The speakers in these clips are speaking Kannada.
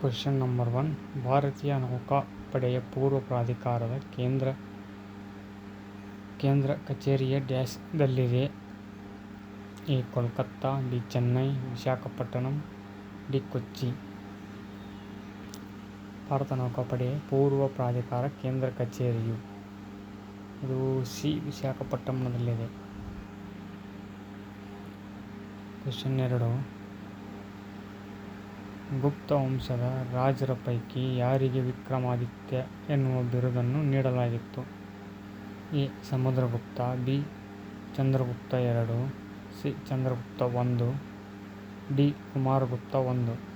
ಕ್ವಶನ್ ನಂಬರ್ ಒನ್, ಭಾರತೀಯ ನೌಕಾಪಡೆಯ ಪೂರ್ವ ಪ್ರಾಧಿಕಾರದ ಕೇಂದ್ರ ಕೇಂದ್ರ ಕಚೇರಿಯ ಡ್ಯಾಶ್ದಲ್ಲಿದೆ A, Kolkata D Chennai, Visakhapatnam, D, Kochi. Bharat ನೌಕಾಪಡೆಯ ಪೂರ್ವ ಪ್ರಾಧಿಕಾರ ಕೇಂದ್ರ ಕಚೇರಿಯು. ಇದು ಸಿ ವಿಶಾಖಪಟ್ಟಣದಲ್ಲಿದೆ ಕ್ವಶನ್ ಎರಡು ಗುಪ್ತ ವಂಶದ ರಾಜರ ಪೈಕಿ ಯಾರಿಗೆ ವಿಕ್ರಮಾದಿತ್ಯ ಎನ್ನುವ ಬಿರುದನ್ನು ನೀಡಲಾಗಿತ್ತು. ಎ. ಸಮುದ್ರಗುಪ್ತ, ಬಿ. ಚಂದ್ರಗುಪ್ತ ಎರಡು, ಸಿ. ಚಂದ್ರಗುಪ್ತ ಒಂದು, ಡಿ. ಕುಮಾರಗುಪ್ತ ಒಂದು.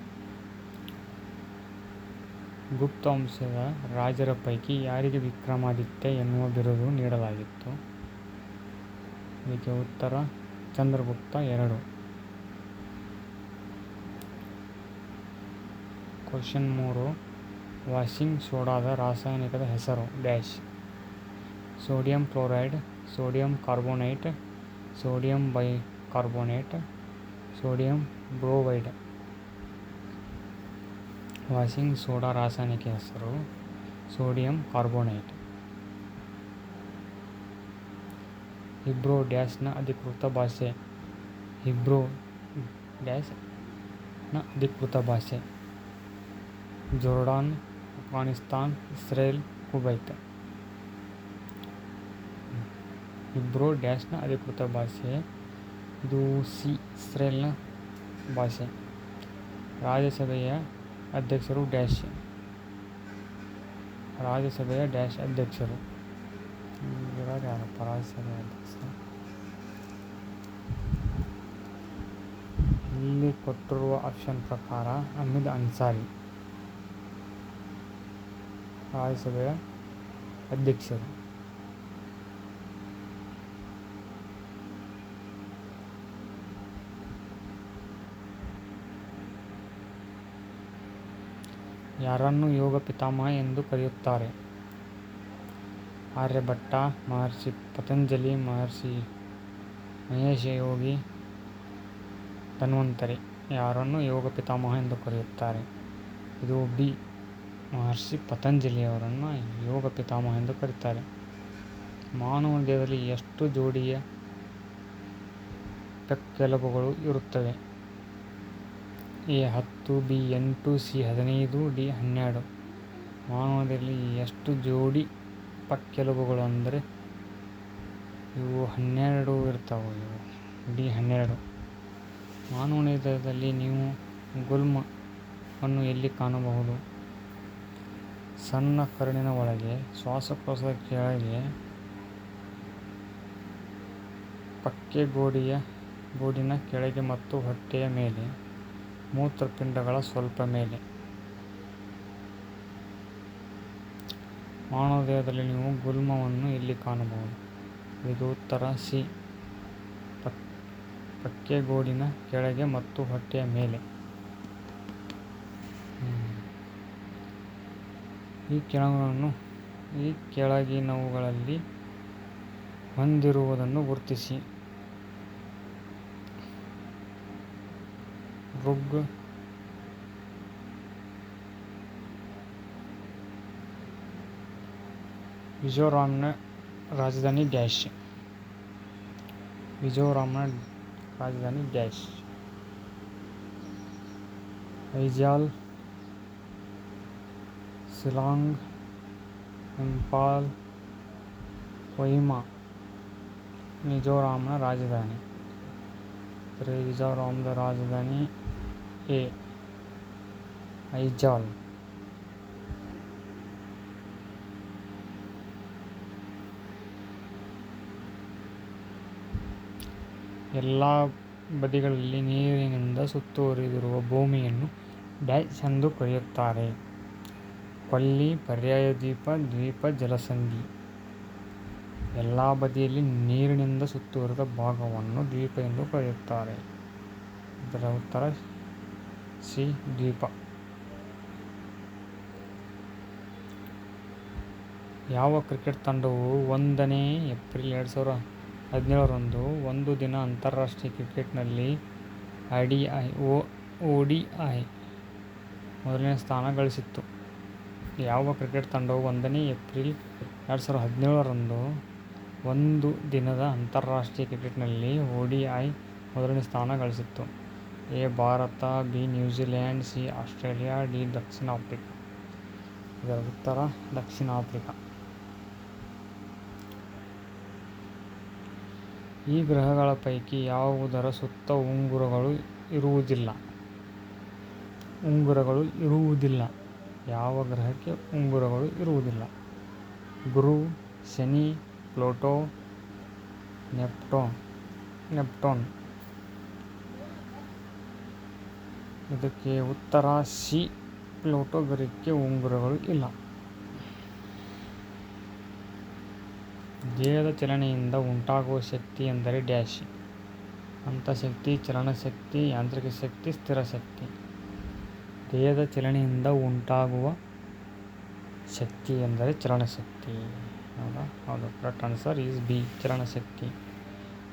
ಗುಪ್ತ ವಂಶದ ರಾಜರ ಪೈಕಿ ಯಾರಿಗೆ ವಿಕ್ರಮಾದಿತ್ಯ ಎನ್ನುವ ಬಿರುದು ನೀಡಲಾಗಿತ್ತು? ಇದಕ್ಕೆ ಉತ್ತರ, ಚಂದ್ರಗುಪ್ತ ಎರಡು. ಕ್ವಶನ್ ಮೂರು ವಾಷಿಂಗ್ ಸೋಡಾದ ರಾಸಾಯನಿಕದ ಹೆಸರು dash sodium chloride sodium carbonate sodium bicarbonate sodium bromide washing soda ರಾಸಾಯನಿಕ ಹೆಸರು ಸೋಡಿಯಂ ಕಾರ್ಬೋನೇಟ್ ಹಿಬ್ರೋ ಡ್ಯಾಶ್ನ ಅಧಿಕೃತ ಭಾಷೆ ಹಿಬ್ರೋ ಡ್ಯಾಶ್ನ ಅಧಿಕೃತ ಭಾಷೆ Jordan, Afghanistan, Israel, Kuwait. Hebrew ಡ್ಯಾಶ್ನ ಅಧಿಕೃತ ಭಾಷೆ. ಇದು ಸಿ, ಇಸ್ರೇಲ್ನ ಭಾಷೆ. ರಾಜ್ಯಸಭೆಯ ಅಧ್ಯಕ್ಷರು ಡ್ಯಾಶ್. ರಾಜ್ಯಸಭೆಯ ಡ್ಯಾಶ್ ಅಧ್ಯಕ್ಷರು. ಯಾರಪ್ಪ? ರಾಜ್ಯಸಭೆಯ ಅಧ್ಯಕ್ಷರು ಇಲ್ಲಿ ಕೊಟ್ಟಿರುವ ಆಪ್ಷನ್ ಪ್ರಕಾರ ಅಮಿದ್ ಅನ್ಸಾರಿ. ರಾಜ್ಯಸಭೆಯ ಅಧ್ಯಕ್ಷರು. ಯಾರನ್ನು ಯೋಗ ಪಿತಾಮಹ ಎಂದು ಕರೆಯುತ್ತಾರೆ? ಆರ್ಯಭಟ್ಟ, ಮಹರ್ಷಿ ಪತಂಜಲಿ, ಮಹರ್ಷಿ ಮಹೇಶ ಯೋಗಿ, ಧನ್ವಂತರಿ. ಯಾರನ್ನು ಯೋಗ ಪಿತಾಮಹ ಎಂದು ಕರೆಯುತ್ತಾರೆ? ಇದು ಬಿ. ಮಹರ್ಷಿ ಪತಂಜಲಿಯವರನ್ನು ಯೋಗ ಪಿತಾಮಹ ಎಂದು ಕರೆಯುತ್ತಾರೆ ಮಾನವ ದೇಹದಲ್ಲಿ ಎಷ್ಟು ಜೋಡಿಯ ಪಕ್ಕೆಲುಬುಗಳು ಇರುತ್ತವೆ? ಎ ಹತ್ತು, ಬಿ ಎಂಟು, ಸಿ ಹದಿನೈದು, ಡಿ ಹನ್ನೆರಡು. ಮಾನವ ದೇಹದಲ್ಲಿ ಎಷ್ಟು ಜೋಡಿ ಪಕ್ಕೆಲುಬುಗಳು ಅಂದರೆ ಇವು ಹನ್ನೆರಡು ಇರ್ತಾವೆ, ಇವು ಡಿ ಹನ್ನೆರಡು. ಮಾನವನ ದೇಹದಲ್ಲಿ ನೀವು ಗುಲ್ಮವನ್ನು ಎಲ್ಲಿ ಕಾಣಬಹುದು? ಸಣ್ಣ ಕರುಳಿನ ಒಳಗೆ ಶ್ವಾಸಕೋಶದ ಕೆಳಗೆ ಪಕ್ಕೆಗೋಡಿಯ ಗೋಡಿನ ಕೆಳಗೆ ಮತ್ತು ಹೊಟ್ಟೆಯ ಮೇಲೆ, ಮೂತ್ರಪಿಂಡಗಳ ಸ್ವಲ್ಪ ಮೇಲೆ. ಮಾನವ ದೇಹದಲ್ಲಿ ನೀವು ಗುಲ್ಮವನ್ನು ಇಲ್ಲಿ ಕಾಣಬಹುದು. ಇದು ಉತ್ತರ ಸಿ. ಪಕ್ಕೆಗೋಡಿನ ಕೆಳಗೆ ಮತ್ತು ಹೊಟ್ಟೆಯ ಮೇಲೆ. ಈ ಕೆಳಗಿನವುಗಳನ್ನು ಈ ಕೆಳಗಿನವುಗಳಲ್ಲಿ ಹೊಂದಿರುವುದನ್ನು ಗುರುತಿಸಿ. ಋಗ್ ಮಿಜೋರಾಂನ ರಾಜಧಾನಿ ಡ್ಯಾಶ್. ಮಿಜೋರಾಂನ ರಾಜಧಾನಿ ಡ್ಯಾಶ್. ಐಜಾಲ್ ಶಿಲಾಂಗ್ ಇಂಫಾಲ್ ಕೊಹಿಮಾ ಮಿಜೋರಾಂನ ರಾಜಧಾನಿ ಮಿಜೋರಾಂದ ರಾಜಧಾನಿ ಎ ಐಜಾಲ್ ಎಲ್ಲ ಬದಿಗಳಲ್ಲಿ ನೀರಿನಿಂದ ಸುತ್ತುವರಿದಿರುವ ಭೂಮಿಯನ್ನು ಡ್ಯಾಶ್ ಎಂದು ಕರೆಯುತ್ತಾರೆ. ಕೊಲ್ಲಿ ಪರ್ಯಾಯ ದ್ವೀಪ ದ್ವೀಪ, ಜಲಸಂಧಿ. ಎಲ್ಲ ಬದಿಯಲ್ಲಿ ನೀರಿನಿಂದ ಸುತ್ತುವರಿದ ಭಾಗವನ್ನು ದ್ವೀಪ ಎಂದು ಕರೆಯುತ್ತಾರೆ. ಇದರ ಉತ್ತರ ಸಿ, ದ್ವೀಪ. ಯಾವ ಕ್ರಿಕೆಟ್ ತಂಡವು ಒಂದನೇ ಏಪ್ರಿಲ್ ಎರಡು ಸಾವಿರ ಹದಿನೇಳರಂದು ಒಂದು ದಿನ ಅಂತಾರಾಷ್ಟ್ರೀಯ ಕ್ರಿಕೆಟ್ನಲ್ಲಿ I D I O D I ಮೊದಲನೇ ಸ್ಥಾನ ಗಳಿಸಿತ್ತು. ಯಾವ ಕ್ರಿಕೆಟ್ ತಂಡವು ಒಂದನೇ ಏಪ್ರಿಲ್ ಎರಡು ಸಾವಿರದ ಹದಿನೇಳರಂದು ಒಂದು ದಿನದ ಅಂತಾರಾಷ್ಟ್ರೀಯ ಕ್ರಿಕೆಟ್ನಲ್ಲಿ ಒ ಡಿ ಐ ಮೊದಲನೇ ಸ್ಥಾನ ಗಳಿಸಿತ್ತು. A Bharat, B New Zealand, C Australia, D Dakshina Africa. ಇದರ ಉತ್ತರ ದಕ್ಷಿಣ ಆಫ್ರಿಕಾ. ಈ ಗ್ರಹಗಳ ಪೈಕಿ ಯಾವುದರ ಸುತ್ತ ಉಂಗುರಗಳು ಇರುವುದಿಲ್ಲ? ಉಂಗುರಗಳು ಇರುವುದಿಲ್ಲ. ಯಾವ ಗ್ರಹಕ್ಕೆ ಉಂಗುರಗಳು ಇರುವುದಿಲ್ಲ. ಗುರು, ಶನಿ, ಪ್ಲೂಟೋ, ನೆಪ್ಟೋನ್ ನೆಪ್ಟೋನ್. ಇದಕ್ಕೆ ಉತ್ತರ ಸಿ, ಪ್ಲೂಟೋ ಗ್ರಹಕ್ಕೆ ಉಂಗುರಗಳು ಇಲ್ಲ. ದೇಹದ ಚಲನೆಯಿಂದ ಉಂಟಾಗುವ ಶಕ್ತಿ ಎಂದರೆ ಡ್ಯಾಶ್. ಅಂತಃಶಕ್ತಿ ಚಲನಶಕ್ತಿ ಯಾಂತ್ರಿಕ ಶಕ್ತಿ, ಸ್ಥಿರ ಶಕ್ತಿ. ದೇಹದ ಚಲನೆಯಿಂದ ಉಂಟಾಗುವ ಶಕ್ತಿ ಎಂದರೆ ಚಲನಶಕ್ತಿ. ಹೌದಾ? ಹೌದು, ಕರೆಕ್ಟ್ ಆನ್ಸರ್ ಈಸ್ ಬಿ, ಚಲನಶಕ್ತಿ.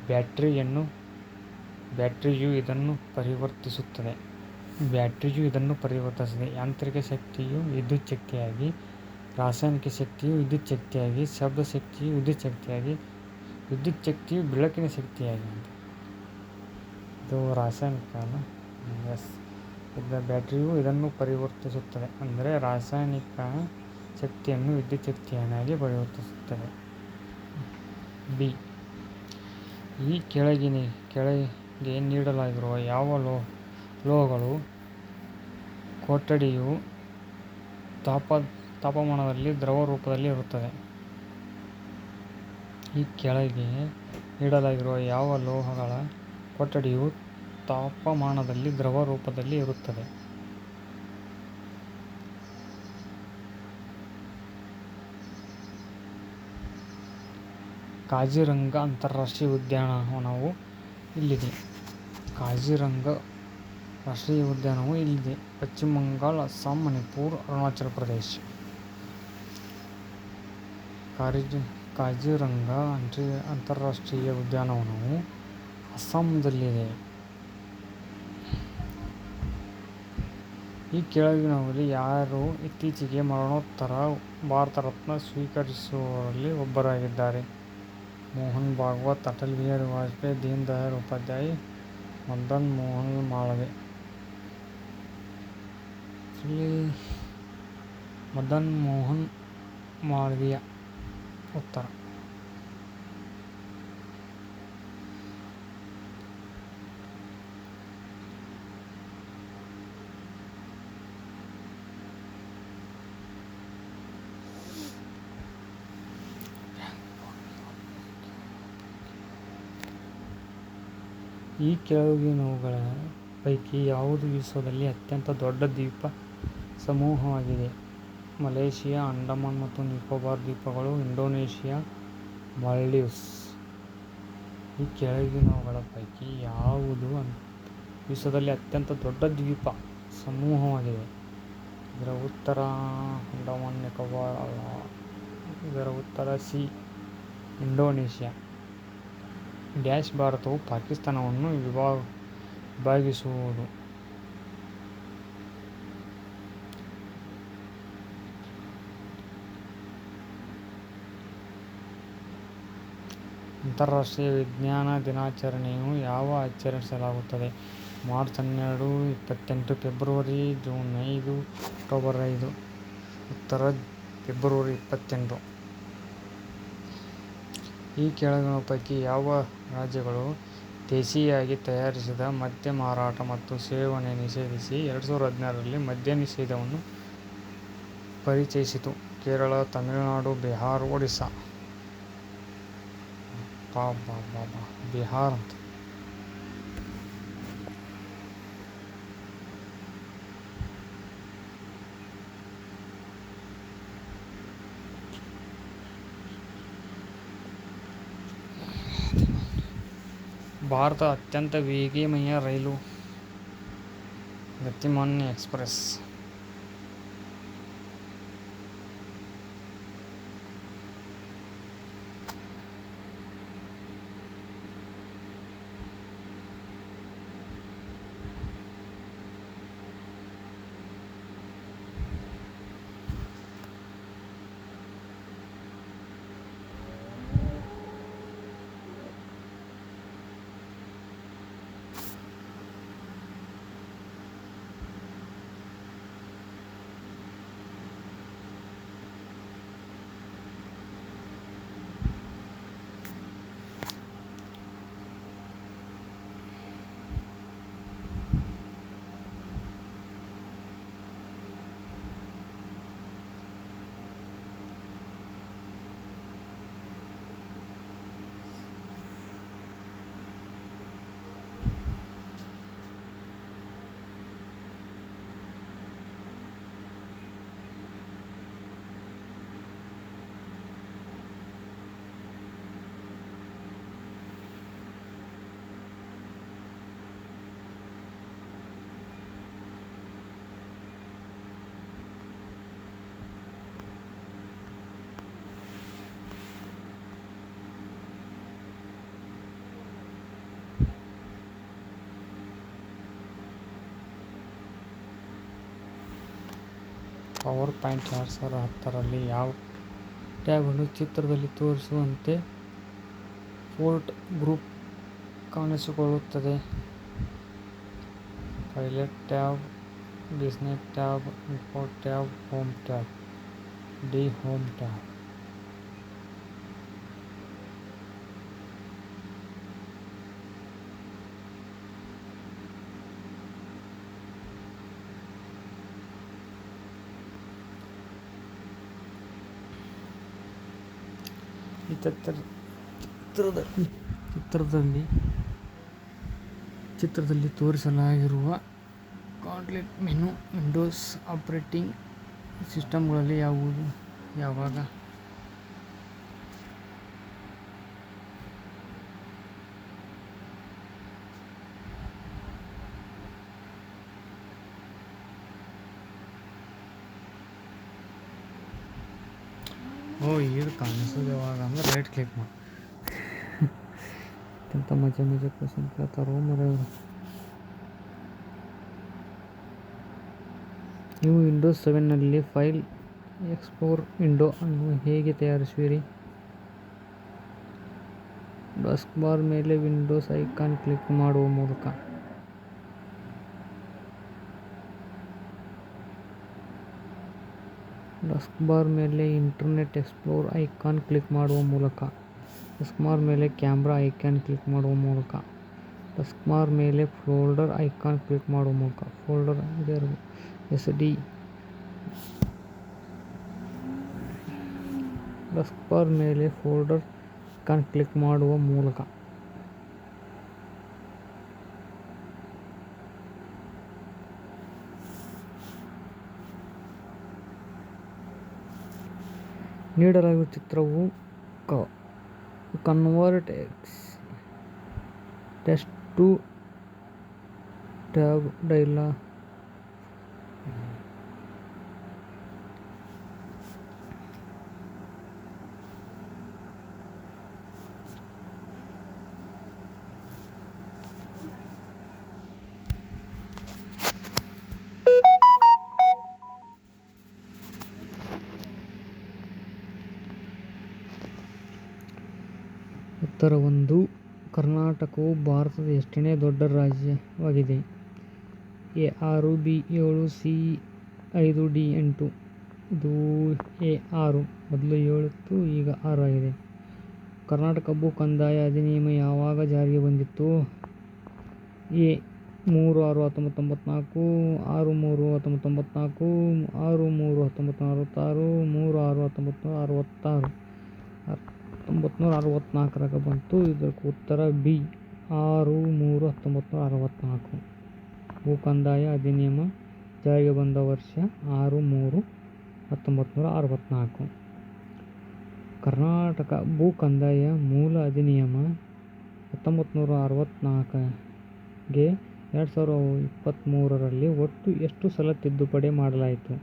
ಬ್ಯಾಟ್ರಿಯನ್ನು ಬ್ಯಾಟ್ರಿಯು ಇದನ್ನು ಪರಿವರ್ತಿಸುತ್ತದೆ. ಬ್ಯಾಟ್ರಿಯು ಇದನ್ನು ಪರಿವರ್ತಿಸುತ್ತದೆ. ಯಾಂತ್ರಿಕ ಶಕ್ತಿಯು ವಿದ್ಯುತ್ ಶಕ್ತಿಯಾಗಿ, ರಾಸಾಯನಿಕ ಶಕ್ತಿಯು ವಿದ್ಯುತ್ ಶಕ್ತಿಯಾಗಿ, ಶಬ್ದ ಶಕ್ತಿಯು ವಿದ್ಯುತ್ ಶಕ್ತಿಯಾಗಿ, ವಿದ್ಯುತ್ ಶಕ್ತಿಯು ಬೆಳಕಿನ ಶಕ್ತಿಯಾಗಿ. ಇದು ರಾಸಾಯನಿಕ ಎಸ್. ಬ್ಯಾಟ್ರಿಯು ಇದನ್ನು ಪರಿವರ್ತಿಸುತ್ತದೆ. ಅಂದರೆ ರಾಸಾಯನಿಕ ಶಕ್ತಿಯನ್ನು ವಿದ್ಯುತ್ ಶಕ್ತಿಯನ್ನಾಗಿ ಪರಿವರ್ತಿಸುತ್ತದೆ. ಬಿ. ಈ ಕೆಳಗಿನ, ಕೆಳಗೆ ನೀಡಲಾಗಿರುವ ಯಾವ ಲೋ, ಲೋಹಗಳು ಕೊಠಡಿಯು ತಾಪ, ತಾಪಮಾನದಲ್ಲಿ ದ್ರವ ರೂಪದಲ್ಲಿ ಇರುತ್ತದೆ ಈ ಕೆಳಗೆ ನೀಡಲಾಗಿರುವ ಯಾವ ಲೋಹಗಳ ಕೊಠಡಿಯು ತಾಪಮಾನದಲ್ಲಿ, ದ್ರವ ರೂಪದಲ್ಲಿ ಇರುತ್ತದೆ. ಕಾಜಿರಂಗ ಅಂತಾರಾಷ್ಟ್ರೀಯ ಉದ್ಯಾನವನವು ಇಲ್ಲಿದೆ. ಕಾಜಿರಂಗ ರಾಷ್ಟ್ರೀಯ ಉದ್ಯಾನವು ಇಲ್ಲಿದೆ. ಪಶ್ಚಿಮ ಬಂಗಾಳ, ಅಸ್ಸಾಂ, ಮಣಿಪುರ್, ಅರುಣಾಚಲ ಪ್ರದೇಶ. ಕಾರಿಜ್, ಕಾಜಿರಂಗ ಅಂತಾರಾಷ್ಟ್ರೀಯ ಉದ್ಯಾನವನವು ಅಸ್ಸಾಂನಲ್ಲಿದೆ. ಈ ಕೆಳಗಿನವರಲ್ಲಿ ಯಾರು ಇತ್ತೀಚೆಗೆ ಮರಣೋತ್ತರ ಭಾರತ ರತ್ನ ಸ್ವೀಕರಿಸುವವರಲ್ಲಿ ಒಬ್ಬರಾಗಿದ್ದಾರೆ ಮೋಹನ್ ಭಾಗವತ್ ಅಟಲ್ ಬಿಹಾರಿ ವಾಜಪೇಯಿ ದೀನ್ ದಯಾಳ್ ಉಪಾಧ್ಯಾಯ ಮದನ್ ಮೋಹನ್ ಮಾಳವೆ ಇಲ್ಲಿ ಮದನ್ ಮೋಹನ್ ಮಾಳವಿಯ ಉತ್ತರ ಈ ಕೆಳಗಿನವುಗಳ ಪೈಕಿ ಯಾವುದು ವಿಶ್ವದಲ್ಲಿ ಅತ್ಯಂತ ದೊಡ್ಡ ದ್ವೀಪ ಸಮೂಹವಾಗಿದೆ? ಮಲೇಷಿಯಾ, ಅಂಡಮಾನ್ ಮತ್ತು ನಿಕೋಬಾರ್ ದ್ವೀಪಗಳು, ಇಂಡೋನೇಷಿಯಾ, ಮಾಲ್ಡೀವ್ಸ್. ಈ ಕೆಳಗಿನವುಗಳ ಪೈಕಿ ಯಾವುದು ವಿಶ್ವದಲ್ಲಿ ಅತ್ಯಂತ ದೊಡ್ಡ ದ್ವೀಪ ಸಮೂಹವಾಗಿದೆ? ಇದರ ಉತ್ತರ ಅಂಡಮಾನ್, ನಿಕೋಬಾರ್, ಇದರ ಉತ್ತರ ಸಿ, ಇಂಡೋನೇಷಿಯಾ. ಡ್ಯಾಶ್ ಭಾರತವು ಪಾಕಿಸ್ತಾನವನ್ನು ವಿಭಾ ವಿಭಾಗಿಸುವುದು. ಅಂತಾರಾಷ್ಟ್ರೀಯ ವಿಜ್ಞಾನ ದಿನಾಚರಣೆಯು ಯಾವ ಆಚರಿಸಲಾಗುತ್ತದೆ? ಮಾರ್ಚ್ ಹನ್ನೆರಡು, ಇಪ್ಪತ್ತೆಂಟು, ಫೆಬ್ರವರಿ ಜೂನ್ ಐದು ಅಕ್ಟೋಬರ್ ಐದು, ಉತ್ತರ ಫೆಬ್ರವರಿ ಇಪ್ಪತ್ತೆಂಟು. ಈ ಕೆಳಗಿನ ಪೈಕಿ ಯಾವ ರಾಜ್ಯಗಳು ದೇಶೀಯವಾಗಿ ತಯಾರಿಸಿದ ಮದ್ಯ ಮಾರಾಟ ಮತ್ತು ಸೇವನೆ ನಿಷೇಧಿಸಿ ಎರಡು ಸಾವಿರದ ಹದಿನಾರರಲ್ಲಿ ಮದ್ಯ ನಿಷೇಧವನ್ನು ಪರಿಚಯಿಸಿತು. ಕೇರಳ, ತಮಿಳುನಾಡು, ಬಿಹಾರ್, ಒಡಿಸ್ಸಾ. ಬಾ ಬಾ ಬಾ ಬಾ ಬಿಹಾರ್ ಅಂತ ಪವರ್ ಪಾಯಿಂಟ್ ಎರಡು ಸಾವಿರದ ಹತ್ತರಲ್ಲಿ ಯಾವ ಟ್ಯಾಬ್ ಅನ್ನು ಚಿತ್ರದಲ್ಲಿ ತೋರಿಸುವಂತೆ ಫೋರ್ಟ್ ಗ್ರೂಪ್ ಕಾಣಿಸಿಕೊಳ್ಳುತ್ತದೆ. Pilot tab business tab info tab, home tab, D home tab ಈ ಚಿತ್ರ ಚಿತ್ರದಲ್ಲಿ. ಚಿತ್ರದಲ್ಲಿ. ಚಿತ್ರದಲ್ಲಿ ತೋರಿಸಲಾಗಿರುವ ಕಾಂಟ್ಲೆಟ್ ಮೆನು ವಿಂಡೋಸ್ ಆಪರೇಟಿಂಗ್ ಸಿಸ್ಟಮ್ಗಳಲ್ಲಿ ಯಾವುದು? ಯಾವಾಗ? ಓ ಇದು ಕಾಣಿಸೋದು ಯಾವಾಗ ಅಂದ್ರೆ ರೈಟ್ ಕ್ಲಿಕ್ ಮಾಡಿ. ಮಜಾ ಮಜಾ ಕ್ವಶನ್ ಕೇಳ್ತಾರೋ ಮರ ನೀವು ವಿಂಡೋಸ್ ಸೆವೆನ್ನಲ್ಲಿ ಫೈಲ್ ಎಕ್ಸ್ಪ್ಲೋರ್ ವಿಂಡೋ ಅನ್ನು ಹೇಗೆ ತಯಾರಿಸುವಿರಿ? ಡಸ್ಕ್ ಬಾರ್ ಮೇಲೆ ವಿಂಡೋಸ್ ಐಕಾನ್ ಕ್ಲಿಕ್ ಮಾಡುವ ಮೂಲಕ. ಡಸ್ಕ್ ಬಾರ್ ಮೇಲೆ ಇಂಟರ್ನೆಟ್ ಎಕ್ಸ್ಪ್ಲೋರ್ ಐಕಾನ್ ಕ್ಲಿಕ್ ಮಾಡುವ ಮೂಲಕ. ಡಸ್ಕ್ ಬಾರ್ ಮೇಲೆ ಕ್ಯಾಮ್ರಾ ಐಕಾನ್ ಕ್ಲಿಕ್ ಮಾಡುವ ಮೂಲಕ. ಡಸ್ಕ್ ಬಾರ್ ಮೇಲೆ ಫೋಲ್ಡರ್ ಐಕಾನ್ ಕ್ಲಿಕ್ ಮಾಡುವ ಮೂಲಕ. Folder S D taskbar ಮೇಲೆ ಫೋಲ್ಡರ್ ಐಕಾನ್ ಕ್ಲಿಕ್ ಮಾಡುವ ಮೂಲಕ. ನೀಡಲಾಗಿರುವ ಚಿತ್ರವು ಕನ್ವರ್ಟ್ ಟೆಕ್ಸ್ಟ್ ಟು ಡೈಲಾಗ್ ಉತ್ತರ ಒಂದು, ಕರ್ನಾಟಕವು ಭಾರತದ ಎಷ್ಟನೇ ದೊಡ್ಡ ರಾಜ್ಯವಾಗಿದೆ? ಎ, ಆರು, ಬಿ, ಏಳು, ಸಿ, ಐದು, ಡಿ, ಎಂಟು. ಇದು ಎ, ಆರು. ಮೊದಲು ಏಳಿತ್ತು ಈಗ ಆರು ಆಗಿದೆ. ಕರ್ನಾಟಕ ಭೂ ಕಂದಾಯ ಅಧಿನಿಯಮ ಯಾವಾಗ ಜಾರಿಗೆ ಬಂದಿತ್ತು? ಎ, ಮೂರು, ಆರು ಹತ್ತೊಂಬತ್ತು ತೊಂಬತ್ನಾಲ್ಕು ಆರು, ಮೂರು ಹತ್ತೊಂಬತ್ತು ತೊಂಬತ್ನಾಲ್ಕು ಆರು, ಮೂರು, ಹತ್ತೊಂಬತ್ತು ಅರವತ್ತಾರು ಮೂರು, ಆರು, ಹತ್ತೊಂಬತ್ತು, ಅರವತ್ತಾರು. ಹತ್ತೊಂಬತ್ತು ನೂರ ಅರವತ್ತ್ನಾಲ್ಕರಾಗ ಬಂತು. ಇದಕ್ಕೆ ಉತ್ತರ ಬಿ. ಆರು ಮೂರು ಹತ್ತೊಂಬತ್ತು ನೂರ ಅರವತ್ತ್ನಾಲ್ಕು ಭೂ ಕಂದಾಯ ಅಧಿನಿಯಮ ಜಾರಿಗೆ ಬಂದ ವರ್ಷ ಆರು ಮೂರು ಹತ್ತೊಂಬತ್ತು ನೂರ ಅರವತ್ತ್ನಾಲ್ಕು ಕರ್ನಾಟಕ ಭೂ ಕಂದಾಯ ಮೂಲ ಅಧಿನಿಯಮ ಹತ್ತೊಂಬತ್ತು ನೂರ ಅರವತ್ತ್ನಾಲ್ಕಗೆ ಎರಡು ಸಾವಿರ ಇಪ್ಪತ್ತ್ಮೂರರಲ್ಲಿ ಒಟ್ಟು ಎಷ್ಟು ಸಲ ತಿದ್ದುಪಡಿ ಮಾಡಲಾಯಿತು?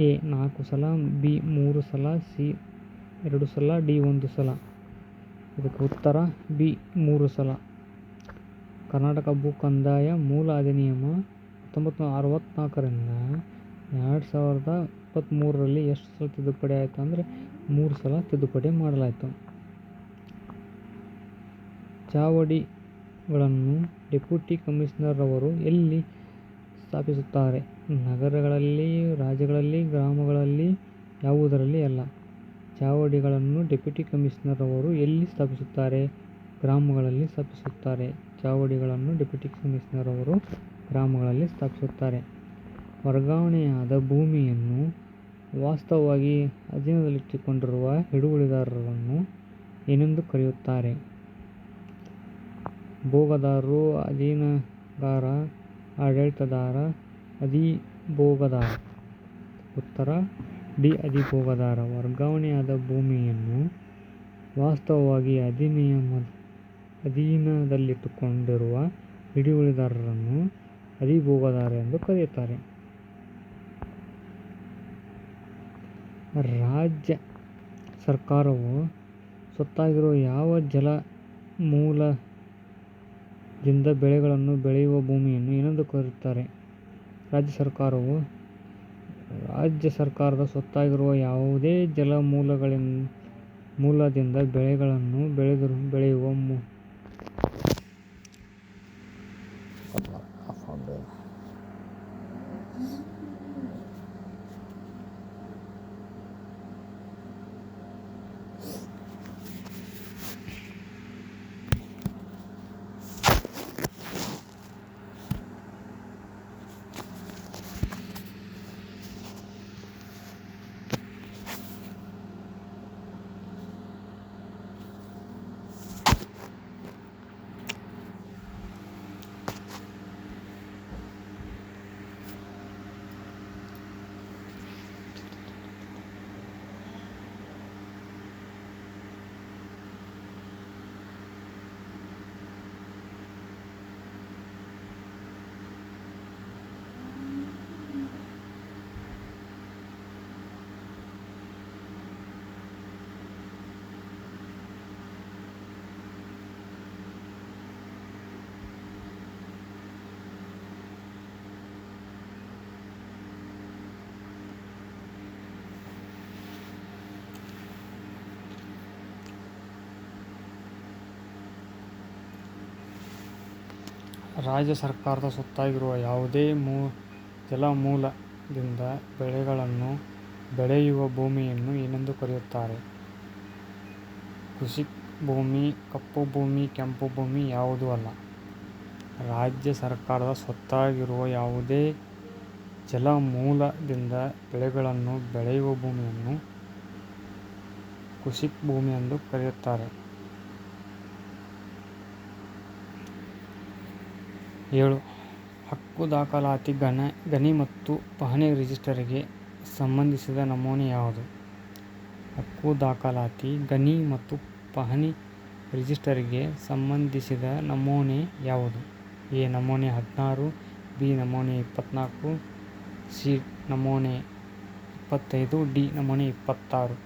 ಎ. ನಾಲ್ಕು ಸಲ, ಬಿ. ಮೂರು ಸಲ, ಸಿ. ಎರಡು ಸಲ, ಡಿ ಒಂದು ಸಲ. ಇದಕ್ಕೆ ಉತ್ತರ, ಬಿ ಮೂರು ಸಲ. ಕರ್ನಾಟಕ ಭೂ ಕಂದಾಯ ಮೂಲ ಅಧಿನಿಯಮ ಹತ್ತೊಂಬತ್ತು ನೂರ ಅರವತ್ತ್ನಾಲ್ಕರಿಂದ ಎರಡು ಸಾವಿರದ ಇಪ್ಪತ್ತ್ಮೂರರಲ್ಲಿ ಎಷ್ಟು ಸಲ ತಿದ್ದುಪಡಿ ಆಯಿತು ಅಂದರೆ ಮೂರು ಸಲ ತಿದ್ದುಪಡಿ ಮಾಡಲಾಯಿತು. ಚಾವಡಿಗಳನ್ನು ಡೆಪ್ಯೂಟಿ ಕಮಿಷನರ್ ಅವರು ಎಲ್ಲಿ ಸ್ಥಾಪಿಸುತ್ತಾರೆ? ನಗರಗಳಲ್ಲಿ, ರಾಜ್ಯಗಳಲ್ಲಿ, ಗ್ರಾಮಗಳಲ್ಲಿ ಯಾವುದರಲ್ಲಿ ಅಲ್ಲ. ಚಾವಡಿಗಳನ್ನು ಡೆಪ್ಯೂಟಿ ಕಮಿಷನರ್ ಅವರು ಎಲ್ಲಿ ಸ್ಥಾಪಿಸುತ್ತಾರೆ? ಗ್ರಾಮಗಳಲ್ಲಿ ಸ್ಥಾಪಿಸುತ್ತಾರೆ. ಚಾವಡಿಗಳನ್ನು ಡೆಪ್ಯೂಟಿ ಕಮಿಷನರ್ ಅವರು ಗ್ರಾಮಗಳಲ್ಲಿ ಸ್ಥಾಪಿಸುತ್ತಾರೆ. ವರ್ಗಾವಣೆಯಾದ ಭೂಮಿಯನ್ನು ವಾಸ್ತವವಾಗಿ ಅಧೀನದಲ್ಲಿಟ್ಟುಕೊಂಡಿರುವ ಹಿಡುವಳಿದಾರರನ್ನು ಏನೆಂದು ಕರೆಯುತ್ತಾರೆ? ಭೋಗದಾರರು, ಅಧೀನಗಾರ ಆಡಳಿತದಾರ ಅಧಿಭೋಗದಾರ. ಉತ್ತರ ಡಿ ಅಧಿಭೋಗದಾರ ವರ್ಗಾವಣೆಯಾದ ಭೂಮಿಯನ್ನು ವಾಸ್ತವವಾಗಿ ಅಧಿನಿಯಮ ಅಧೀನದಲ್ಲಿಟ್ಟುಕೊಂಡಿರುವ ಹಿಡುವಳಿದಾರರನ್ನು ಅಧಿಭೋಗದಾರ ಎಂದು ಕರೆಯುತ್ತಾರೆ. ರಾಜ್ಯ ಸರ್ಕಾರವು ಸ್ವತ್ತಾಗಿರುವ ಯಾವ ಜಲ ಮೂಲದಿಂದ ಬೆಳೆಗಳನ್ನು ಬೆಳೆಯುವ ಭೂಮಿಯನ್ನು ಏನೆಂದು ಕರೆಯುತ್ತಾರೆ. ರಾಜ್ಯ ಸರ್ಕಾರವು ರಾಜ್ಯ ಸರ್ಕಾರದ ಸ್ವತ್ತಾಗಿರುವ ಯಾವುದೇ ಜಲಮೂಲದಿಂದ ಬೆಳೆಗಳನ್ನು ಬೆಳೆಯುವ ರಾಜ್ಯ ಸರ್ಕಾರದ ಸ್ವತ್ತಾಗಿರುವ ಯಾವುದೇ ಮೂ ಜಲಮೂಲದಿಂದ ಬೆಳೆಗಳನ್ನು ಬೆಳೆಯುವ ಭೂಮಿಯನ್ನು ಏನೆಂದು ಕರೆಯುತ್ತಾರೆ? ಕೃಷಿ ಭೂಮಿ, ಕಪ್ಪು ಭೂಮಿ, ಕೆಂಪು ಭೂಮಿ ಯಾವುದೂ ಅಲ್ಲ. ರಾಜ್ಯ ಸರ್ಕಾರದ ಸ್ವತ್ತಾಗಿರುವ ಯಾವುದೇ ಜಲಮೂಲದಿಂದ ಬೆಳೆಗಳನ್ನು ಬೆಳೆಯುವ ಭೂಮಿಯನ್ನು ಕೃಷಿ ಭೂಮಿ ಎಂದು ಕರೆಯುತ್ತಾರೆ. ಏಳು. ಹಕ್ಕು ದಾಖಲಾತಿ ಗಣಿ ಮತ್ತು ಪಹಣಿ ರಿಜಿಸ್ಟರ್ಗೆ ಸಂಬಂಧಿಸಿದ ನಮೂನೆ ಯಾವುದು? ಹಕ್ಕು ದಾಖಲಾತಿ, ಗಣಿ ಮತ್ತು ಪಹಣಿ ರಿಜಿಸ್ಟರ್ಗೆ ಸಂಬಂಧಿಸಿದ ನಮೂನೆ ಯಾವುದು? ಎ. ನಮೂನೆ ಹದಿನಾರು, ಬಿ. ನಮೂನೆ ಇಪ್ಪತ್ನಾಲ್ಕು, ಸಿ. ನಮೂನೆ ಇಪ್ಪತ್ತೈದು, ಡಿ. ನಮೂನೆ ಇಪ್ಪತ್ತಾರು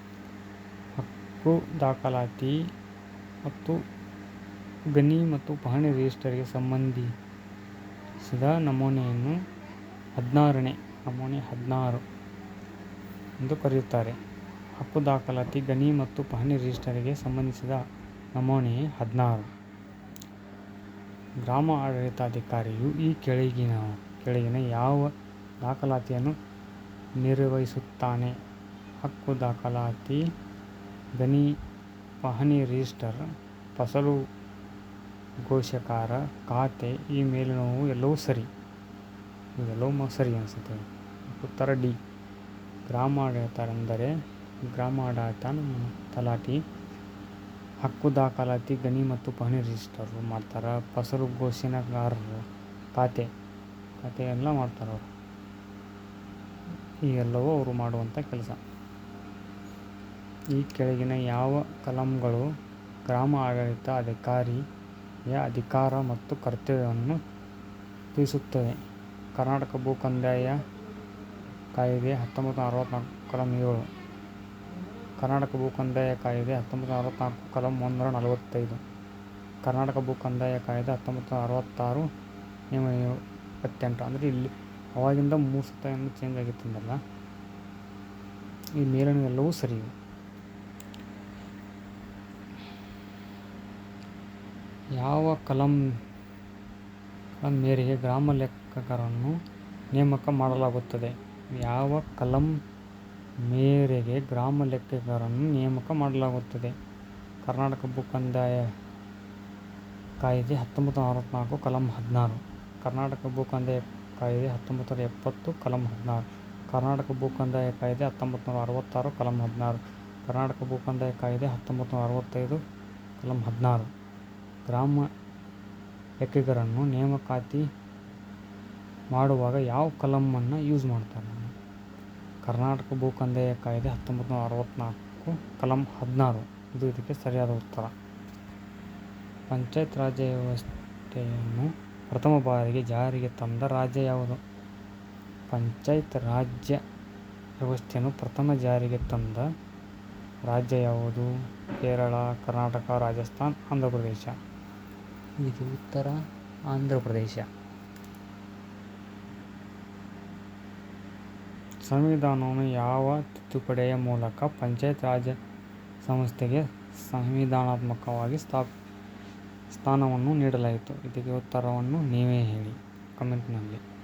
ಹಕ್ಕು ದಾಖಲಾತಿ ಮತ್ತು ಗಣಿ ಮತ್ತು ಪಹಣಿ ರಿಜಿಸ್ಟರಿಗೆ ಸಂಬಂಧಿಸಿದ ನಮೂನೆಯನ್ನು ಹದಿನಾರನೇ ನಮೂನೆ ಹದಿನಾರು ಎಂದು ಕರೆಯುತ್ತಾರೆ. ಹಕ್ಕು ದಾಖಲಾತಿ ಗಣಿ ಮತ್ತು ಪಹಣಿ ರಿಜಿಸ್ಟರಿಗೆ ಸಂಬಂಧಿಸಿದ ನಮೂನೆ ಹದಿನಾರು. ಗ್ರಾಮ ಆಡಳಿತಾಧಿಕಾರಿಯು ಈ ಕೆಳಗಿನ ಯಾವ ದಾಖಲಾತಿಯನ್ನು ನಿರ್ವಹಿಸುತ್ತಾನೆ? ಹಕ್ಕು ದಾಖಲಾತಿ, ಗಣಿ, ಪಹಣಿ ರಿಜಿಸ್ಟರ್, ಫಸಲು ಘೋಷಕರ ಖಾತೆ ಈ ಮೇಲಿನವು ಎಲ್ಲವೂ ಸರಿ. ಇವೆಲ್ಲವೂ ಸರಿ ಅನಿಸುತ್ತೆ ಉತ್ತರ ಡಿ. ಗ್ರಾಮಾಡಳಿತ ಎಂದರೆ ಗ್ರಾಮಾಡಳಿತ ತಲಾಟಿ ಹಕ್ಕು ದಾಖಲಾತಿ, ಗಣಿ ಮತ್ತು ಪಹಣಿ ರಿಜಿಸ್ಟರ್ ಮಾಡ್ತಾರೆ ಫಸಲು ಘೋಷಣೆಗಾರರು ಖಾತೆ ಎಲ್ಲ ಅವರು ಈ ಎಲ್ಲವೂ ಅವರು ಮಾಡುವಂಥ ಕೆಲಸ. ಈ ಕೆಳಗಿನ ಯಾವ ಕಲಂಗಳು ಗ್ರಾಮ ಆಡಳಿತ ಅಧಿಕಾರಿಯ ಅಧಿಕಾರ ಮತ್ತು ಕರ್ತವ್ಯವನ್ನು ತಿಳಿಸುತ್ತದೆ ಕರ್ನಾಟಕ ಭೂ ಕಂದಾಯ ಕಾಯ್ದೆ ಹತ್ತೊಂಬತ್ತನೂರ ಅರವತ್ನಾಲ್ಕು ಕಲಂ ಏಳು. ಕರ್ನಾಟಕ ಭೂ ಕಂದಾಯ ಕಾಯ್ದೆ ಹತ್ತೊಂಬತ್ತು ಅರವತ್ನಾಲ್ಕು ಕಲಂ ಮುನ್ನೂರ ನಲವತ್ತೈದು. ಕರ್ನಾಟಕ ಭೂ ಕಂದಾಯ ಕಾಯ್ದೆ ಹತ್ತೊಂಬತ್ತನೂರ ಅರವತ್ತಾರು ನಿಯಮ ಇಪ್ಪತ್ತೆಂಟು. ಅಂದರೆ ಇಲ್ಲಿ ಅವಾಗಿಂದ ಮೂರು ಸತ ಚೇಂಜ್ ಆಗಿತ್ತಂದಲ್ಲ. ಈ ಮೇಲಿನ ಎಲ್ಲವೂ ಸರಿ ಯಾವ ಕಲಂ ಕಲಂ ಮೇರೆಗೆ ಗ್ರಾಮ ಲೆಕ್ಕಿಗರನ್ನು ನೇಮಕ ಮಾಡಲಾಗುತ್ತದೆ? ಯಾವ ಕಲಂ ಮೇರೆಗೆ ಗ್ರಾಮ ಲೆಕ್ಕಿಗರನ್ನು ನೇಮಕ ಮಾಡಲಾಗುತ್ತದೆ? ಕರ್ನಾಟಕ ಭೂ ಕಂದಾಯ ಕಾಯ್ದೆ ಹತ್ತೊಂಬತ್ತನೂರ ಅರವತ್ತ್ನಾಲ್ಕು ಕಲಂ ಹದಿನಾರು. ಕರ್ನಾಟಕ ಭೂ ಕಂದಾಯ ಕಾಯ್ದೆ ಹತ್ತೊಂಬತ್ತನೂರ ಎಪ್ಪತ್ತು, ಕಲಂ ಹದಿನಾರು. ಕರ್ನಾಟಕ ಭೂ ಕಂದಾಯ ಕಾಯ್ದೆ ಹತ್ತೊಂಬತ್ತನೂರ ಅರವತ್ತಾರು, ಕಲಂ ಹದಿನಾರು. ಕರ್ನಾಟಕ ಭೂ ಕಂದಾಯ ಕಾಯ್ದೆ ಹತ್ತೊಂಬತ್ತನೂರ ಅರವತ್ತೈದು, ಕಲಂ ಹದಿನಾರು. ಗ್ರಾಮ ಲೆಕ್ಕಿಗರನ್ನು ನೇಮಕಾತಿ ಮಾಡುವಾಗ ಯಾವ ಕಲಂನ್ನು ಯೂಸ್ ಮಾಡ್ತಾರೆ ಕರ್ನಾಟಕ ಭೂ ಕಂದಾಯ ಕಾಯ್ದೆ ಹತ್ತೊಂಬತ್ತನೂರ ಅರವತ್ನಾಲ್ಕು ಕಲಂ ಹದಿನಾರು ಇದು ಇದಕ್ಕೆ ಸರಿಯಾದ ಉತ್ತರ. ಪಂಚಾಯತ್ ರಾಜ್ಯ ವ್ಯವಸ್ಥೆಯನ್ನು ಪ್ರಥಮ ಬಾರಿಗೆ ಜಾರಿಗೆ ತಂದ ರಾಜ್ಯ ಯಾವುದು? ಪಂಚಾಯತ್ ರಾಜ್ಯ ವ್ಯವಸ್ಥೆಯನ್ನು ಪ್ರಥಮ ಜಾರಿಗೆ ತಂದ ರಾಜ್ಯ ಯಾವುದು? ಕೇರಳ, ಕರ್ನಾಟಕ, ರಾಜಸ್ಥಾನ್ ಆಂಧ್ರ ಆಂಧ್ರಪ್ರದೇಶ. ಇದು ಉತ್ತರ ಆಂಧ್ರ ಪ್ರದೇಶ. ಸಂವಿಧಾನವನ್ನು ಯಾವ ತಿದ್ದುಪಡಿಯ ಮೂಲಕ ಪಂಚಾಯತ್ ರಾಜ್ ಸಂಸ್ಥೆಗೆ ಸಂವಿಧಾನಾತ್ಮಕವಾಗಿ ಸ್ಥಾಪ, ಸ್ಥಾನವನ್ನು ನೀಡಲಾಯಿತು? ಇದಕ್ಕೆ ಉತ್ತರವನ್ನು ನೀವೇ ಹೇಳಿ. ಕಮೆಂಟ್ನಲ್ಲಿ